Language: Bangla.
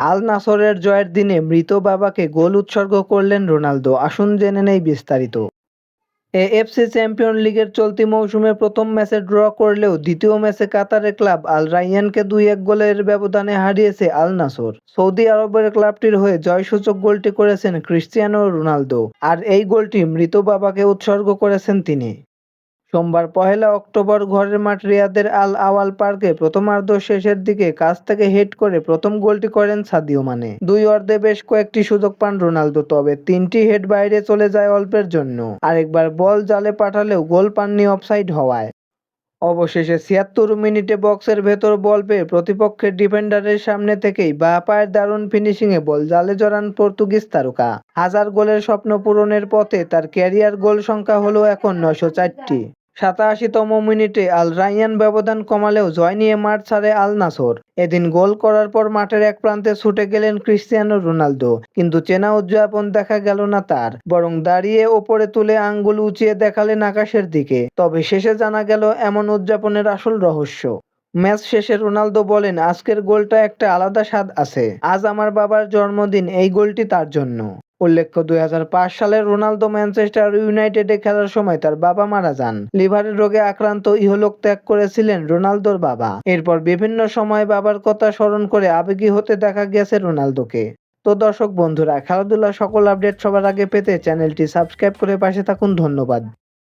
আল নাসরের জয়ের দিনে মৃত বাবাকে গোল উৎসর্গ করলেন রোনালদো। আসুন জেনে নেই বিস্তারিত। এএফসি চ্যাম্পিয়ন লিগের চলতি মৌসুমে প্রথম ম্যাচে ড্র করলেও দ্বিতীয় ম্যাচে কাতারের ক্লাব আল রাইয়ানকে দুই এক গোলের ব্যবধানে হারিয়েছে আল নাসর। সৌদি আরবের ক্লাবটির হয়ে জয়সূচক গোলটি করেছেন ক্রিস্টিয়ানো রোনালদো, আর এই গোলটি মৃত বাবাকে উৎসর্গ করেছেন তিনি। সোমবার পহেলা অক্টোবর ঘরের মাঠ রিয়াদের আল আওয়াল পার্কে প্রথমার্ধ শেষের দিকে কাছ থেকে হেড করে প্রথম গোলটি করেন সাদিও মানে। দুই অর্ধে বেশ কয়েকটি সুযোগ পান রোনালদো, তবে তিনটি হেড বাইরে চলে যায় অল্পের জন্য। আরেকবার বল জালে পাঠালেও গোল পাননি অফসাইড হওয়ায়। অবশেষে ছিয়াত্তর মিনিটে বক্সের ভেতর বল পেয়ে প্রতিপক্ষের ডিফেন্ডারের সামনে থেকেই বা পায়ের দারুণ ফিনিশিংয়ে বল জালে জড়ান পর্তুগিজ তারকা। হাজার গোলের স্বপ্ন পূরণের পথে তার ক্যারিয়ার গোল সংখ্যা হলো এখন নয়শো চারটি। সাতাশিতম মিনিটে আল রাইয়ান ব্যবধান কমালেও জয় নিয়ে মাঠ ছাড়ে আল নাসর এদিন গোল করার পর মাঠের এক প্রান্তে ছুটে গেলেন ক্রিস্টিয়ানো রোনালদো, কিন্তু চেনা উদযাপন দেখা গেল না তার, বরং দাঁড়িয়ে ওপরে তুলে আঙ্গুল উঁচিয়ে দেখালেন আকাশের দিকে। তবে শেষে জানা গেল, এমন উদযাপনের আসল রহস্য। ম্যাচ শেষে রোনালদো বলেন, আজকের গোলটা একটা আলাদা স্বাদ আছে। আজ আমার বাবার জন্মদিন, এই গোলটি তার জন্য। উল্লেখ্য, দুই হাজার পাঁচ সালে রোনালদো ম্যানচেস্টার ইউনাইটেডে খেলার সময় তার বাবা মারা যান। লিভারের রোগে আক্রান্ত ইহলোক ত্যাগ করেছিলেন রোনালদোর বাবা। এরপর বিভিন্ন সময় বাবার কথা স্মরণ করে আবেগী হতে দেখা গেছে রোনালদোকে। তো দর্শক বন্ধুরা, খেলাধুলা সকল আপডেট সবার আগে পেতে চ্যানেলটি সাবস্ক্রাইব করে পাশে থাকুন। ধন্যবাদ।